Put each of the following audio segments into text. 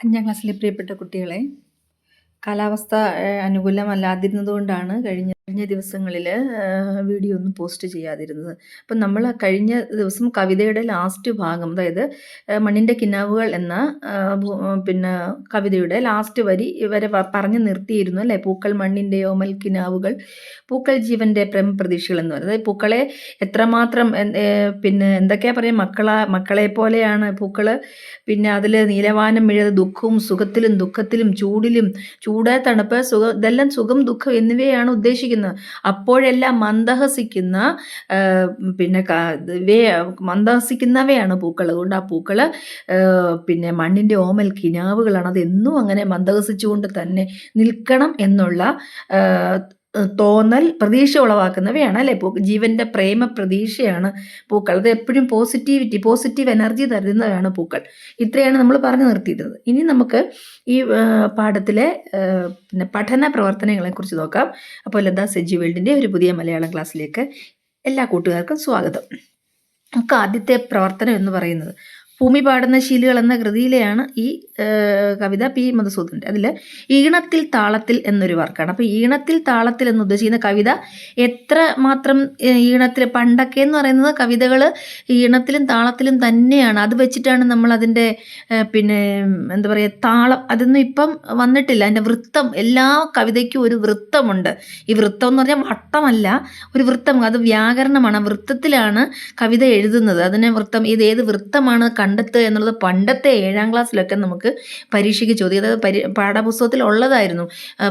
അഞ്ചാം ക്ലാസ്സിലെ പ്രിയപ്പെട്ട കുട്ടികളെ കാലാവസ്ഥ അനുകൂലമല്ലാതിരുന്നതുകൊണ്ടാണ് കഴിഞ്ഞ കഴിഞ്ഞ ദിവസങ്ങളിൽ വീഡിയോ ഒന്നും പോസ്റ്റ് ചെയ്യാതിരുന്നത്. അപ്പം നമ്മൾ കഴിഞ്ഞ ദിവസം കവിതയുടെ ലാസ്റ്റ് ഭാഗം അതായത് മണ്ണിന്റെ കിനാവുകൾ എന്ന പിന്നെ കവിതയുടെ ലാസ്റ്റ് വരി ഇവരെ പറഞ്ഞു നിർത്തിയിരുന്നു അല്ലേ? പൂക്കൾ മണ്ണിന്റെ ഓമൽ കിനാവുകൾ പൂക്കൾ ജീവന്റെ പ്രേമ പ്രതീക്ഷകൾ എന്ന് പറയുന്നത്. അതായത് പൂക്കളെ എത്രമാത്രം പിന്നെ എന്തൊക്കെയാ പറയുക മക്കളാ മക്കളെ പോലെയാണ് പൂക്കൾ പിന്നെ അതിൽ നീലവാനം മിഴത് ദുഃഖവും സുഖത്തിലും ദുഃഖത്തിലും ചൂടിലും ചൂട് തണുപ്പ് സുഖം ഇതെല്ലാം സുഖം ദുഃഖം എന്നിവയാണ് ഉദ്ദേശിക്കുന്നത്. അപ്പോഴെല്ലാം മന്ദഹസിക്കുന്ന പിന്നെ വേ മന്ദഹസിക്കുന്നവയാണ് പൂക്കൾ. അതുകൊണ്ട് ആ പൂക്കൾ പിന്നെ മണ്ണിന്റെ ഓമൽ കിനാവുകളാണ്. അതെന്നും അങ്ങനെ മന്ദഹസിച്ചുകൊണ്ട് തന്നെ നിൽക്കണം എന്നുള്ള തോന്നൽ പ്രതീക്ഷ ഉളവാക്കുന്നവയാണ് അല്ലേ? പൂ ജീവന്റെ പ്രേമ പ്രതീക്ഷയാണ് പൂക്കൾ. അത് എപ്പോഴും പോസിറ്റിവിറ്റി പോസിറ്റീവ് എനർജി തരുന്നവയാണ് പൂക്കൾ. ഇത്രയാണ് നമ്മൾ പറഞ്ഞു നിർത്തിയിരുന്നത് ഇനി നമുക്ക് ഈ പാഠത്തിലെ പിന്നെ പഠന പ്രവർത്തനങ്ങളെക്കുറിച്ച് നോക്കാം. അപ്പോൾ ലത സെജി വേൾഡിന്റെ ഒരു പുതിയ മലയാളം ക്ലാസ്സിലേക്ക് എല്ലാ കൂട്ടുകാർക്കും സ്വാഗതം. നമുക്ക് ആദ്യത്തെ പ്രവർത്തനം എന്ന് പറയുന്നത് ഭൂമി പാടുന്ന ശീലുകൾ എന്ന കൃതിയിലെയാണ് ഈ കവിത പി മധുസൂദന്റെ അതിൽ ഈണത്തിൽ താളത്തിൽ എന്നൊരു വർക്കാണ്. അപ്പോൾ ഈണത്തിൽ താളത്തിൽ എന്ന് ഉദ്ദേശിക്കുന്ന കവിത എത്ര മാത്രം ഈണത്തിൽ പണ്ടൊക്കെ എന്ന് പറയുന്നത് കവിതകൾ ഈണത്തിലും താളത്തിലും തന്നെയാണ്. അത് വെച്ചിട്ടാണ് നമ്മൾ അതിന്റെ പിന്നെ എന്താ പറയുക താളം. അതൊന്നും ഇപ്പം വന്നിട്ടില്ല. അതിന്റെ വൃത്തം എല്ലാ കവിതയ്ക്കും ഒരു വൃത്തമുണ്ട്. ഈ വൃത്തം എന്ന് പറഞ്ഞാൽ വട്ടമല്ല ഒരു വൃത്തം. അത് വ്യാകരണമാണ്. വൃത്തത്തിലാണ് കവിത എഴുതുന്നത്. അതിനെ വൃത്തം ഇത് ഏത് വൃത്തമാണ് കണ്ടെത്തുക എന്നുള്ളത് പണ്ടത്തെ ഏഴാം ക്ലാസ്സിലൊക്കെ നമുക്ക് പരീക്ഷയ്ക്ക് ചോദ്യം അതായത് പരി പാഠപുസ്തകത്തിൽ ഉള്ളതായിരുന്നു.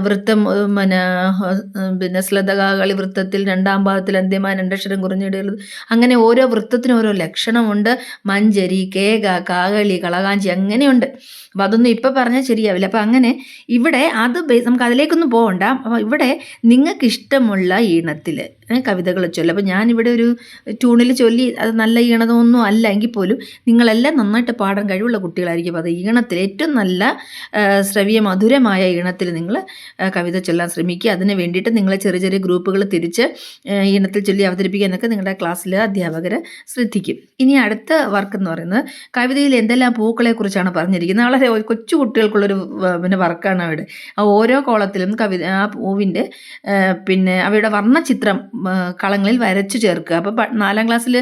വൃത്തം പിന്നെ പിന്നെ ശ്ലതകാകളി വൃത്തത്തിൽ രണ്ടാം ഭാഗത്തിൽ അന്ത്യമായ രണ്ടക്ഷരം കുറഞ്ഞിടുന്നത് അങ്ങനെ ഓരോ വൃത്തത്തിനും ഓരോ ലക്ഷണമുണ്ട്. മഞ്ചരി കേക കാകളി കളകാഞ്ചി അങ്ങനെയുണ്ട്. അപ്പോൾ അതൊന്നും ഇപ്പോൾ പറഞ്ഞാൽ ശരിയാവില്ല. അപ്പോൾ അങ്ങനെ ഇവിടെ അത് നമുക്ക് അതിലേക്കൊന്നും പോകണ്ട അപ്പോൾ ഇവിടെ നിങ്ങൾക്ക് ഇഷ്ടമുള്ള ഈണത്തിൽ കവിതകൾ ചൊല്ലും. അപ്പോൾ ഞാനിവിടെ ഒരു ട്യൂണിൽ ചൊല്ലി അത് നല്ല ഈണതൊന്നും അല്ല എങ്കിൽ പോലും നിങ്ങളെല്ലാം നന്നായിട്ട് പാടാൻ കഴിവുള്ള കുട്ടികളായിരിക്കും. അത് ഈണത്തിൽ ഏറ്റവും നല്ല ശ്രവ്യ മധുരമായ ഈണത്തിൽ നിങ്ങൾ കവിത ചൊല്ലാൻ ശ്രമിക്കുക. അതിന് വേണ്ടിയിട്ട് നിങ്ങളെ ചെറിയ ചെറിയ ഗ്രൂപ്പുകൾ തിരിച്ച് ഈണത്തിൽ ചൊല്ലി അവതരിപ്പിക്കാനൊക്കെ നിങ്ങളുടെ ക്ലാസ്സിലെ അധ്യാപകർ ശ്രദ്ധിക്കും. ഇനി അടുത്ത വർക്ക് എന്ന് പറയുന്നത് കവിതയിൽ എന്തെല്ലാം പൂക്കളെക്കുറിച്ചാണ് പറഞ്ഞിരിക്കുന്നത്. വളരെ കൊച്ചു കുട്ടികൾക്കുള്ളൊരു പിന്നെ വർക്കാണ് അവിടെ. ആ ഓരോ കോളത്തിലും കവിത ആ പൂവിന്റെ പിന്നെ അവയുടെ വർണചിത്രം കളങ്ങളിൽ വരച്ചു ചേർക്കുക. അപ്പോൾ നാലാം ക്ലാസ്സിൽ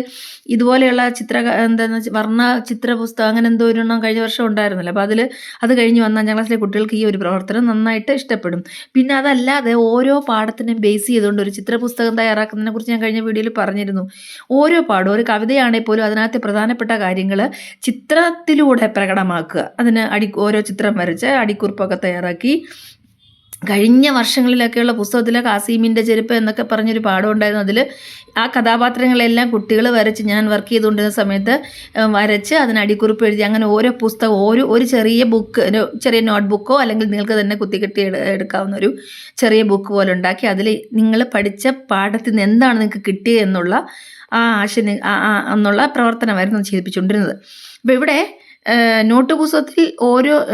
ഇതുപോലെയുള്ള ചിത്ര എന്താണെന്ന് വർണ ചിത്ര പുസ്തകം അങ്ങനെ എന്തോ ഒരെണ്ണം കഴിഞ്ഞ വർഷം ഉണ്ടായിരുന്നല്ലോ. അപ്പോൾ അതിൽ അത് കഴിഞ്ഞ് വന്ന അഞ്ചാം ക്ലാസ്സിലെ കുട്ടികൾക്ക് ഈ ഒരു പ്രവർത്തനം നന്നായിട്ട് ഇഷ്ടപ്പെടും. പിന്നെ അതല്ലാതെ ഓരോ പാഠത്തിനും ബേസ് ചെയ്തുകൊണ്ട് ഒരു ചിത്ര പുസ്തകം തയ്യാറാക്കുന്നതിനെ കുറിച്ച് ഞാൻ കഴിഞ്ഞ വീഡിയോയിൽ പറഞ്ഞിരുന്നു. ഓരോ പാഠം ഒരു കവിതയാണെങ്കിൽ പോലും അതിനകത്ത് പ്രധാനപ്പെട്ട കാര്യങ്ങൾ ചിത്രത്തിലൂടെ പ്രകടമാക്കുക. അതിന് അടി ഓരോ ചിത്രം വരച്ച് അടിക്കുറിപ്പൊക്കെ തയ്യാറാക്കി കഴിഞ്ഞ വർഷങ്ങളിലൊക്കെയുള്ള പുസ്തകത്തിലെ കാസീമിന്റെ ചെരുപ്പ് എന്നൊക്കെ പറഞ്ഞൊരു പാഠം ഉണ്ടായിരുന്നു അതിൽ ആ കഥാപാത്രങ്ങളെല്ലാം കുട്ടികൾ വരച്ച് ഞാൻ വർക്ക് ചെയ്തുകൊണ്ടിരുന്ന സമയത്ത് വരച്ച് അതിന് അടിക്കുറിപ്പ് എഴുതി അങ്ങനെ ഓരോ പുസ്തകം ഓരോ ഒരു ചെറിയ ബുക്ക് ചെറിയ നോട്ട് ബുക്കോ അല്ലെങ്കിൽ നിങ്ങൾക്ക് തന്നെ കുത്തിക്കെട്ടി എടു- എടുക്കാവുന്ന ഒരു ചെറിയ ബുക്ക് പോലെ ഉണ്ടാക്കി അതിൽ നിങ്ങൾ പഠിച്ച പാഠത്തിൽ നിന്ന് എന്താണ് നിങ്ങൾക്ക് കിട്ടിയത് എന്നുള്ള ആ ആശ എന്നുള്ള പ്രവർത്തനമായിരുന്നു ചെയ്യിപ്പിച്ചുകൊണ്ടിരുന്നത്. അപ്പോൾ ഇവിടെ നോട്ട് പുസ്തകത്തിൽ ഓരോ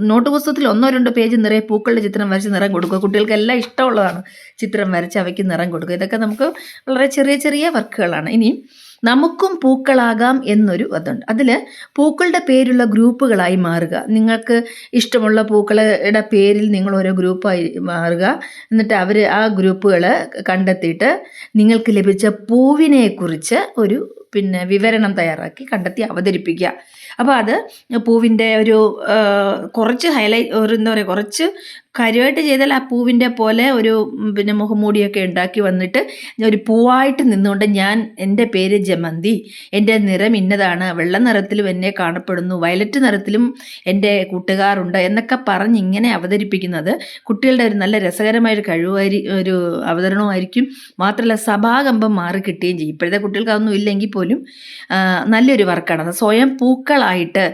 നോട്ട് പുസ്തകത്തിൽ ഒന്നോ രണ്ടോ പേജ് നിറയെ പൂക്കളുടെ ചിത്രം വരച്ച് നിറം കൊടുക്കുക. കുട്ടികൾക്ക് എല്ലാം ഇഷ്ടമുള്ളതാണ് ചിത്രം വരച്ച് അവയ്ക്ക് നിറം കൊടുക്കുക. ഇതൊക്കെ നമുക്ക് വളരെ ചെറിയ ചെറിയ വർക്കുകളാണ്. ഇനി നമുക്കും പൂക്കളാകാം എന്നൊരു അതുണ്ട്. അതിൽ പൂക്കളുടെ പേരുള്ള ഗ്രൂപ്പുകളായി മാറുക. നിങ്ങൾക്ക് ഇഷ്ടമുള്ള പൂക്കളുടെ പേരിൽ നിങ്ങൾ ഓരോ ഗ്രൂപ്പായി മാറുക. എന്നിട്ട് അവർ ആ ഗ്രൂപ്പുകൾ കണ്ടെത്തിയിട്ട് നിങ്ങൾക്ക് ലഭിച്ച പൂവിനെക്കുറിച്ച് ഒരു പിന്നെ വിവരണം തയ്യാറാക്കി കണ്ടെത്തി അവതരിപ്പിക്കുക. അപ്പോൾ അത് പൂവിന്റെ ഒരു കുറച്ച് ഹൈലൈറ്റ് ഒരു എന്താ പറയുക കുറച്ച് കാര്യമായിട്ട് ചെയ്താൽ ആ പൂവിന്റെ പോലെ ഒരു പിന്നെ മുഖംമൂടിയൊക്കെ ഉണ്ടാക്കി വന്നിട്ട് ഒരു പൂവായിട്ട് നിന്നുകൊണ്ട് ഞാൻ എന്റെ പേര് ജമന്തി എന്റെ നിറം ഇന്നതാണ് വെള്ള നിറത്തിലും എന്നെ കാണപ്പെടുന്നു വയലറ്റ് നിറത്തിലും എന്റെ കൂട്ടുകാരുണ്ട് എന്നൊക്കെ പറഞ്ഞ് ഇങ്ങനെ അവതരിപ്പിക്കുന്നത് കുട്ടികളുടെ ഒരു നല്ല രസകരമായ ഒരു കഴിവായി ഒരു അവതരണമായിരിക്കും. മാത്രമല്ല സഭാകമ്പം മാറി കിട്ടുകയും ചെയ്യും. ഇപ്പോഴത്തെ കുട്ടികൾക്ക് അതൊന്നും ഇല്ലെങ്കിൽ പോലും നല്ലൊരു വർക്കാണ്. സ്വയം പൂക്കളായിട്ട്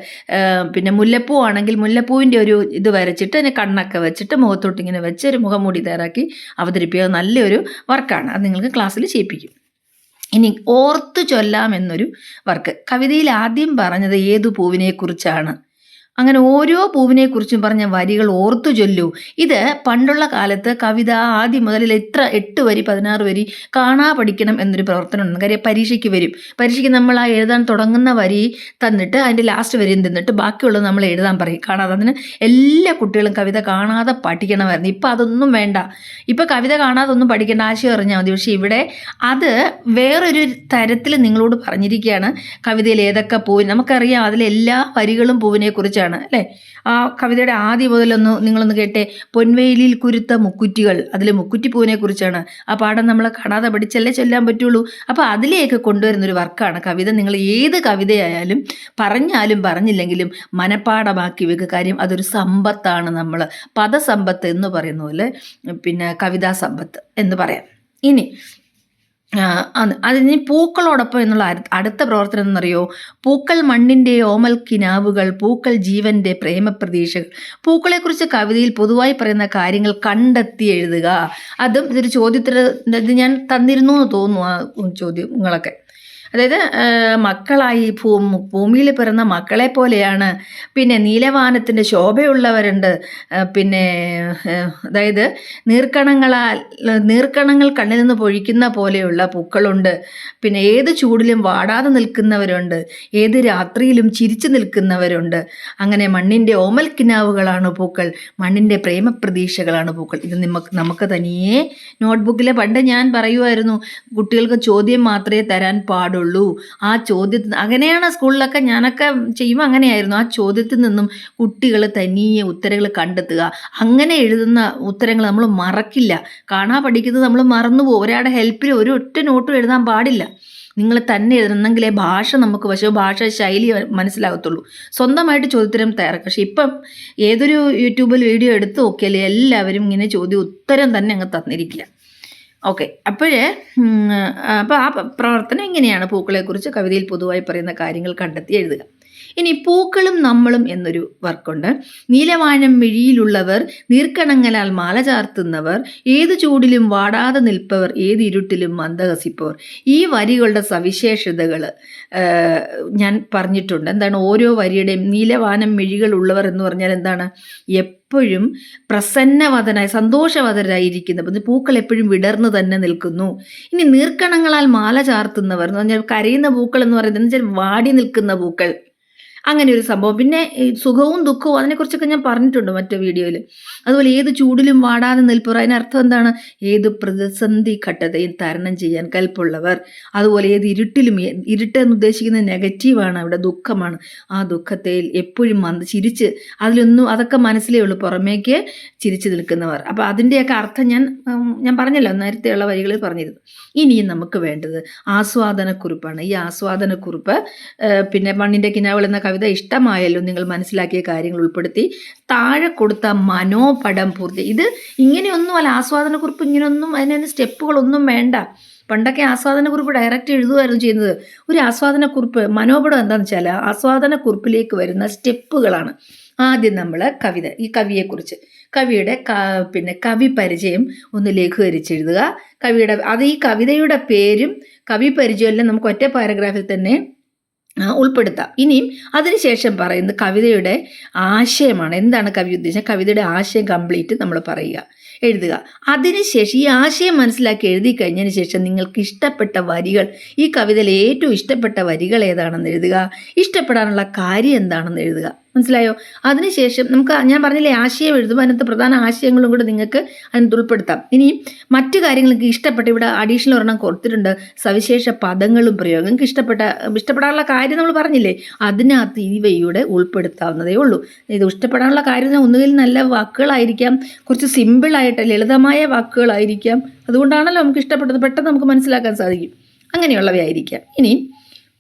പിന്നെ മുല്ലപ്പൂ ആണെങ്കിൽ മുല്ലപ്പൂവിന്റെ ഒരു ഇത് വരച്ചിട്ട് അതിന് കണ്ണൊക്കെ വെച്ചിട്ട് മുഖത്തോട്ട് ഇങ്ങനെ വെച്ച് ഒരു മുഖംമൂടി തയ്യാറാക്കി അവതരിപ്പിക്കുക നല്ലൊരു വർക്കാണ്. അത് നിങ്ങൾക്ക് ക്ലാസ്സിൽ ചെയ്യിപ്പിക്കും. ഇനി ഓർത്തു ചൊല്ലാം എന്നൊരു വർക്ക്. കവിതയിൽ ആദ്യം പറഞ്ഞത് ഏതു പൂവിനെക്കുറിച്ചാണ്? അങ്ങനെ ഓരോ പൂവിനെക്കുറിച്ചും പറഞ്ഞ വരികൾ ഓർത്തു ചൊല്ലു. ഇത് പണ്ടുള്ള കാലത്ത് കവിത ആദ്യം മുതൽ എത്ര എട്ട് വരി പതിനാറ് വരി കാണാ പഠിക്കണം എന്നൊരു പ്രവർത്തനം ഉണ്ട് കാര്യം പരീക്ഷയ്ക്ക് വരും. പരീക്ഷയ്ക്ക് നമ്മൾ ആ എഴുതാൻ തുടങ്ങുന്ന വരി തന്നിട്ട് അതിന്റെ ലാസ്റ്റ് വരിയും തന്നിട്ട് ബാക്കിയുള്ളത് നമ്മൾ എഴുതാൻ പറയും. കാണാതെ അതിന് എല്ലാ കുട്ടികളും കവിത കാണാതെ പഠിക്കണമായിരുന്നു. ഇപ്പം അതൊന്നും വേണ്ട. ഇപ്പം കവിത കാണാതെ ഒന്നും പഠിക്കേണ്ട ആശയം അറിഞ്ഞാൽ മതി. പക്ഷേ ഇവിടെ അത് വേറൊരു തരത്തിൽ നിങ്ങളോട് പറഞ്ഞിരിക്കുകയാണ്. കവിതയിൽ ഏതൊക്കെ പൂവിന് നമുക്കറിയാം. അതിലെ എല്ലാ വരികളും പൂവിനെ കുറിച്ചാണ് അല്ലേ? ആ കവിതയുടെ ആദ്യം മുതലൊന്ന് നിങ്ങളൊന്ന് കേട്ടെ. പൊൻവെയിലിൽ കുരുത്ത മുക്കുറ്റികൾ. അതിലെ മുക്കുറ്റി പൂവിനെ കുറിച്ചാണ്. ആ പാഠം നമ്മൾ കാണാതെ പഠിച്ചല്ലേ ചൊല്ലാൻ പറ്റുള്ളൂ. അപ്പോൾ അതിലേക്ക് കൊണ്ടുവരുന്ന ഒരു വർക്കാണ് കവിത. നിങ്ങൾ ഏത് കവിതയായാലും പറഞ്ഞാലും പറഞ്ഞില്ലെങ്കിലും മനപ്പാഠമാക്കി വെക്കുക കാര്യം അതൊരു സമ്പത്താണ് നമ്മൾ പദസമ്പത്ത് എന്ന് പറയുന്ന പോലെ പിന്നെ കവിതാ സമ്പത്ത് എന്ന് പറയാം. ഇനി അതിന് പൂക്കളോടൊപ്പം എന്നുള്ള അടുത്ത പ്രവർത്തനം എന്നറിയോ? പൂക്കൾ മണ്ണിന്റെ ഓമൽ കിനാവുകൾ പൂക്കൾ ജീവന്റെ പ്രേമപ്രതീക്ഷകൾ. പൂക്കളെക്കുറിച്ച് കവിതയിൽ പൊതുവായി പറയുന്ന കാര്യങ്ങൾ കണ്ടെത്തി എഴുതുക. അതും ഇതൊരു ചോദ്യത്തിന് ഞാൻ തന്നിരുന്നു എന്ന് തോന്നുന്നു ആ ചോദ്യങ്ങളൊക്കെ. അതായത് മക്കളായി ഭൂ ഭൂമിയിൽ പിറന്ന മക്കളെ പോലെയാണ്. പിന്നെ നീലവാനത്തിന്റെ ശോഭയുള്ളവരുണ്ട്. പിന്നെ അതായത് നീർക്കണങ്ങളാൽ നീർക്കണങ്ങൾ കണ്ണിൽ നിന്ന് പൊഴിക്കുന്ന പോലെയുള്ള പൂക്കളുണ്ട്. പിന്നെ ഏത് ചൂടിലും വാടാതെ നിൽക്കുന്നവരുണ്ട്. ഏത് രാത്രിയിലും ചിരിച്ചു നിൽക്കുന്നവരുണ്ട്. അങ്ങനെ മണ്ണിന്റെ ഓമൽ കിനാവുകളാണ് പൂക്കൾ. മണ്ണിന്റെ പ്രേമപ്രതീക്ഷകളാണ് പൂക്കൾ. ഇത് നമുക്ക് നമുക്ക് തനിയെ നോട്ട്ബുക്കിൽ പണ്ട് ഞാൻ പറയുമായിരുന്നു കുട്ടികൾക്ക് ചോദ്യം മാത്രമേ തരാൻ പാടുള്ളൂ. ആ ചോദ്യത്തിൽ അങ്ങനെയാണ് സ്കൂളിലൊക്കെ ഞാനൊക്കെ ചെയ്യുമ്പോൾ അങ്ങനെയായിരുന്നു. ആ ചോദ്യത്തിൽ നിന്നും കുട്ടികൾ തനിയെ ഉത്തരങ്ങൾ കണ്ടെത്തുക. അങ്ങനെ എഴുതുന്ന ഉത്തരങ്ങൾ നമ്മൾ മറക്കില്ല. കാണാ പഠിക്കുന്നത് നമ്മൾ മറന്നു പോകും. ഒരാളുടെ ഹെൽപ്പിൽ ഒരു ഒറ്റ നോട്ടും എഴുതാൻ പാടില്ല. നിങ്ങൾ തന്നെ എഴുതണമെങ്കിലേ ഭാഷ നമുക്ക് പക്ഷേ ഭാഷ ശൈലി മനസ്സിലാകത്തുള്ളൂ. സ്വന്തമായിട്ട് ചോദ്യത്തരം തയ്യാറാക്കുക. പക്ഷേ ഇപ്പം ഏതൊരു യൂട്യൂബിൽ വീഡിയോ എടുത്ത് നോക്കിയാൽ എല്ലാവരും ഇങ്ങനെ ചോദ്യം ഉത്തരം തന്നെ അങ്ങ് തന്നിരിക്കുക. ഓക്കെ. അപ്പോഴേ അപ്പോൾ ആ പ്രവർത്തനം ഇങ്ങനെയാണ് പൂക്കളെക്കുറിച്ച് കവിതയിൽ പൊതുവായി പറയുന്ന കാര്യങ്ങൾ കണ്ടെത്തി എഴുതുക. ഇനി പൂക്കളും നമ്മളും എന്നൊരു വർക്കുണ്ട്. നീലവാനം മിഴിയിലുള്ളവർ നീർക്കണങ്ങലാൽ മാല ചാർത്തുന്നവർ ഏത് ചൂടിലും വാടാതെ നിൽപ്പവർ ഏത് ഇരുട്ടിലും മന്ദഹസിപ്പവർ. ഈ വരികളുടെ സവിശേഷതകൾ ഞാൻ പറഞ്ഞിട്ടുണ്ട്. എന്താണ്? ഓരോ വരിയുടെയും നീലവാനം മിഴികളുള്ളവർ എന്ന് പറഞ്ഞാൽ എന്താണ്? എപ്പോഴും പ്രസന്നവതനായി സന്തോഷവതരായിരിക്കുന്ന പിന്നെ പൂക്കൾ എപ്പോഴും വിടർന്നു തന്നെ നിൽക്കുന്നു. ഇനി നീർക്കണങ്ങളാൽ മാല ചാർത്തുന്നവർ എന്ന് പറഞ്ഞാൽ കരയുന്ന പൂക്കൾ എന്ന് പറയുന്നത് വാടി നിൽക്കുന്ന പൂക്കൾ. അങ്ങനെ ഒരു സംഭവം. പിന്നെ സുഖവും ദുഃഖവും അതിനെക്കുറിച്ചൊക്കെ ഞാൻ പറഞ്ഞിട്ടുണ്ട് മറ്റേ വീഡിയോയിൽ അതുപോലെ ഏത് ചൂടിലും വാടാതെ നിൽപ്പുറ അതിനർത്ഥം എന്താണ്? ഏത് പ്രതിസന്ധി ഘട്ടത്തെയും തരണം ചെയ്യാൻ കൽപ്പുള്ളവർ. അതുപോലെ ഏത് ഇരുട്ടിലും ഏ- ഇരുട്ട് എന്ന് ഉദ്ദേശിക്കുന്നത് നെഗറ്റീവാണ് അവിടെ ദുഃഖമാണ്. ആ ദുഃഖത്തെ എപ്പോഴും മന്ത് ചിരിച്ച് അതിലൊന്നും അതൊക്കെ മനസ്സിലേ ഉള്ളൂ പുറമേക്ക് ചിരിച്ചു നിൽക്കുന്നവർ. അപ്പോൾ അതിന്റെയൊക്കെ അർത്ഥം ഞാൻ ഞാൻ പറഞ്ഞല്ലോ നേരത്തെയുള്ള വരികളിൽ പറഞ്ഞിരുന്നു. ഇനിയും നമുക്ക് വേണ്ടത് ആസ്വാദനക്കുറിപ്പാണ്. ഈ ആസ്വാദനക്കുറിപ്പ് പിന്നെ മണ്ണിന്റെ കിനാവൾ എന്ന കവിത ഇഷ്ടമായല്ലോ നിങ്ങൾ മനസ്സിലാക്കിയ കാര്യങ്ങൾ ഉൾപ്പെടുത്തി. താഴെ കൊടുത്ത മനോപടം പൂർത്തി. ഇത് ഇങ്ങനെയൊന്നും അല്ല ആസ്വാദനക്കുറിപ്പ് ഇങ്ങനെയൊന്നും അതിന് സ്റ്റെപ്പുകളൊന്നും വേണ്ട. പണ്ടൊക്കെ ആസ്വാദനക്കുറിപ്പ് ഡയറക്റ്റ് എഴുതുമായിരുന്നു ചെയ്യുന്നത്. ഒരു ആസ്വാദനക്കുറിപ്പ് മനോപടം എന്താണെന്ന് വെച്ചാൽ ആസ്വാദനക്കുറിപ്പിലേക്ക് വരുന്ന സ്റ്റെപ്പുകളാണ്. ആദ്യം നമ്മൾ കവിത ഈ കവിയെക്കുറിച്ച്. കവിയുടെ പിന്നെ കവി പരിചയം ഒന്ന് ലഘൂകരിച്ചെഴുതുക. കവിയുടെ അത് ഈ കവിതയുടെ പേരും കവി പരിചയമെല്ലാം നമുക്ക് ഒറ്റ പാരഗ്രാഫിൽ തന്നെ ഉൾപ്പെടുത്താം. ഇനിയും അതിനുശേഷം പറയുന്നത് കവിതയുടെ ആശയമാണ്. എന്താണ് കവി ഉദ്ദേശിച്ചത്? കവിതയുടെ ആശയം കംപ്ലീറ്റ് നമ്മൾ പറയുക. എഴുതുക. അതിനുശേഷം ഈ ആശയം മനസ്സിലാക്കി എഴുതി കഴിഞ്ഞതിന് ശേഷം നിങ്ങൾക്ക് ഇഷ്ടപ്പെട്ട വരികൾ ഈ കവിതയിലെ ഏറ്റവും ഇഷ്ടപ്പെട്ട വരികൾ ഏതാണെന്ന് എഴുതുക. ഇഷ്ടപ്പെടാനുള്ള കാര്യം എന്താണെന്ന് എഴുതുക. മനസ്സിലായോ? അതിനുശേഷം നമുക്ക് ഞാൻ പറഞ്ഞില്ലേ ആശയം എഴുതുമ്പോൾ അതിനകത്ത് പ്രധാന ആശയങ്ങളും കൂടെ നിങ്ങൾക്ക് അതിനകത്ത് ഉൾപ്പെടുത്താം. ഇനിയും മറ്റു കാര്യങ്ങൾക്ക് ഇഷ്ടപ്പെട്ട ഇവിടെ അഡീഷണൽ ഒരെണ്ണം കൊടുത്തിട്ടുണ്ട്. സവിശേഷ പദങ്ങളും പ്രയോഗം. നിങ്ങൾക്ക് ഇഷ്ടപ്പെട്ട ഇഷ്ടപ്പെടാനുള്ള കാര്യം നമ്മൾ പറഞ്ഞില്ലേ? അതിനകത്ത് ഇവയുടെ ഉൾപ്പെടുത്താവുന്നതേ ഉള്ളൂ. ഇത് ഇഷ്ടപ്പെടാനുള്ള കാര്യം ഒന്നുകിൽ നല്ല വാക്കുകളായിരിക്കാം. കുറച്ച് സിമ്പിളായിട്ട് ലളിതമായ വാക്കുകളായിരിക്കാം. അതുകൊണ്ടാണല്ലോ നമുക്ക് ഇഷ്ടപ്പെട്ടത്. പെട്ടെന്ന് നമുക്ക് മനസ്സിലാക്കാൻ സാധിക്കും. അങ്ങനെയുള്ളവയായിരിക്കാം. ഇനി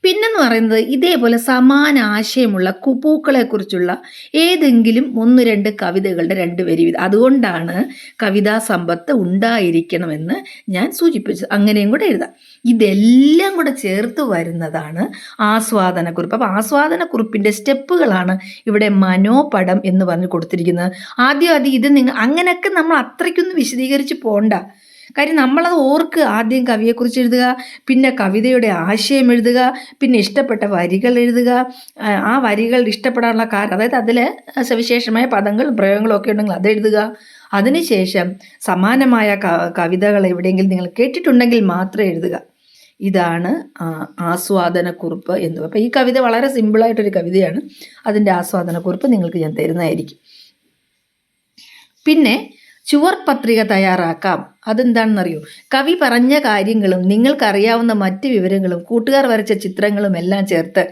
പിന്നെന്ന് പറയുന്നത് ഇതേപോലെ സമാന ആശയമുള്ള പൂക്കളെക്കുറിച്ചുള്ള ഏതെങ്കിലും ഒന്ന് രണ്ട് കവിതകളുടെ രണ്ട് വരി അതുകൊണ്ടാണ് കവിതാ സമ്പത്ത് ഉണ്ടായിരിക്കണമെന്ന് ഞാൻ സൂചിപ്പിച്ചത്. അങ്ങനെയും കൂടെ എഴുതാം. ഇതെല്ലാം കൂടെ ചേർത്ത് വരുന്നതാണ് ആസ്വാദന ആസ്വാദനക്കുറിപ്പ്. അപ്പോൾ ആസ്വാദനക്കുറിപ്പിന്റെ സ്റ്റെപ്പുകളാണ് ഇവിടെ മനോപടം എന്ന് പറഞ്ഞ് കൊടുത്തിരിക്കുന്നത്. ആദ്യം ആദ്യം ഇത് നിങ്ങൾ അങ്ങനെയൊക്കെ നമ്മൾ അത്രയ്ക്കൊന്നും വിശദീകരിച്ച് പോണ്ട. കാര്യം നമ്മളത് ഓർക്കുക. ആദ്യം കവിയെക്കുറിച്ച് എഴുതുക പിന്നെ കവിതയുടെ ആശയം എഴുതുക പിന്നെ ഇഷ്ടപ്പെട്ട വരികൾ എഴുതുക. ആ, വരികൾ ഇഷ്ടപ്പെടാനുള്ള കാരണം അതായത് അതിൽ സവിശേഷമായ പദങ്ങളും പ്രയോഗങ്ങളും ഒക്കെ ഉണ്ടെങ്കിൽ അത് എഴുതുക. അതിനുശേഷം സമാനമായ കവിതകൾ എവിടെയെങ്കിലും നിങ്ങൾ കേട്ടിട്ടുണ്ടെങ്കിൽ മാത്രം എഴുതുക. ഇതാണ് ആസ്വാദന ആസ്വാദനക്കുറിപ്പ് എന്ന് അപ്പോൾ ഈ കവിത വളരെ സിമ്പിളായിട്ടൊരു കവിതയാണ്. അതിന്റെ ആസ്വാദനക്കുറിപ്പ് നിങ്ങൾക്ക് ഞാൻ തരുന്നതായിരിക്കും. പിന്നെ ചുവർ പത്രിക തയ്യാറാക്കാം. അതെന്താണെന്നറിയോ? കവി പറഞ്ഞ കാര്യങ്ങളും നിങ്ങൾക്കറിയാവുന്ന മറ്റ് വിവരങ്ങളും കൂട്ടുകാർ വരച്ച ചിത്രങ്ങളും എല്ലാം ചേർത്ത്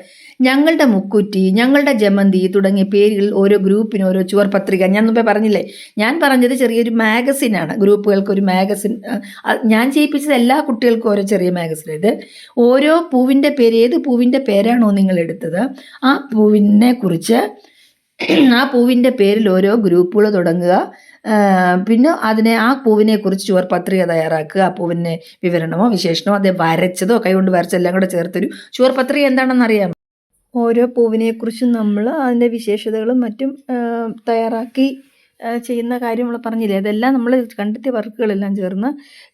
ഞങ്ങളുടെ മുക്കുറ്റി ഞങ്ങളുടെ ജമന്തി തുടങ്ങിയ പേരുകൾ ഓരോ ഗ്രൂപ്പിന് ഓരോ ചുവർ പത്രിക. ഞാൻ മുമ്പേ പറഞ്ഞില്ലേ? ഞാൻ പറഞ്ഞത് ചെറിയൊരു മാഗസിനാണ് ഗ്രൂപ്പുകൾക്ക് ഒരു മാഗസിൻ ഞാൻ ചെയ്യിപ്പിച്ചത് എല്ലാ കുട്ടികൾക്കും ഓരോ ചെറിയ മാഗസിൻ ഇത്. ഓരോ പൂവിന്റെ പേര് ഏത് പൂവിന്റെ പേരാണോ നിങ്ങൾ എടുത്തത് ആ പൂവിനെ കുറിച്ച് ആ പൂവിന്റെ പേരിൽ ഓരോ ഗ്രൂപ്പുകൾ തുടങ്ങുക. പിന്നെ അതിനെ ആ പൂവിനെ കുറിച്ച് ചുവർ പത്രിക തയ്യാറാക്കുക ആ പൂവിനെ വിവരണമോ വിശേഷണമോ അതേ വരച്ചതോ കൈകൊണ്ട് വരച്ചെല്ലാം കൂടെ ചേർത്തൊരു ചുവർ പത്രിക എന്താണെന്ന് അറിയാം ഓരോ പൂവിനെക്കുറിച്ചും നമ്മൾ അതിന്റെ വിശേഷതകളും മറ്റും തയ്യാറാക്കി ചെയ്യുന്ന കാര്യം നമ്മൾ പറഞ്ഞില്ലേ? അതെല്ലാം നമ്മൾ കണ്ടെത്തിയ വർക്കുകളെല്ലാം ചേർന്ന്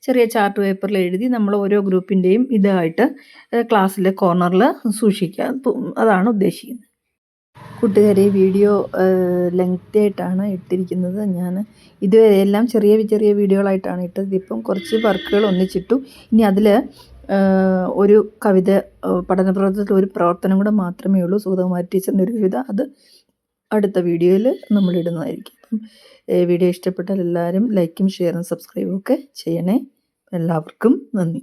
ചെറിയ ചാർട്ട് പേപ്പറിൽ എഴുതി നമ്മൾ ഓരോ ഗ്രൂപ്പിന്റെയും ഇതായിട്ട് ക്ലാസ്സിലെ കോർണറിൽ സൂക്ഷിക്കുക. അതാണ് ഉദ്ദേശിക്കുന്നത്. കൂട്ടുകാരെ വീഡിയോ ലെങ്തി ആയിട്ടാണ് ഇട്ടിരിക്കുന്നത്. ഞാൻ ഇതുവരെ എല്ലാം ചെറിയ ചെറിയ വീഡിയോകളായിട്ടാണ് ഇട്ടത്. ഇതിപ്പം കുറച്ച് വർക്കുകൾ ഒന്നിച്ചിട്ടു. ഇനി അതിൽ ഒരു കവിത പഠന പ്രവർത്തനത്തിൽ ഒരു പ്രവർത്തനം കൂടെ മാത്രമേ ഉള്ളൂ. സുഗതകുമാരി ടീച്ചറിന്റെ ഒരു കവിത. അത് അടുത്ത വീഡിയോയിൽ നമ്മൾ ഇടുന്നതായിരിക്കും. അപ്പം വീഡിയോ ഇഷ്ടപ്പെട്ടാൽ എല്ലാവരും ലൈക്കും ഷെയറും സബ്സ്ക്രൈബും ഒക്കെ ചെയ്യണേ. എല്ലാവർക്കും നന്ദി.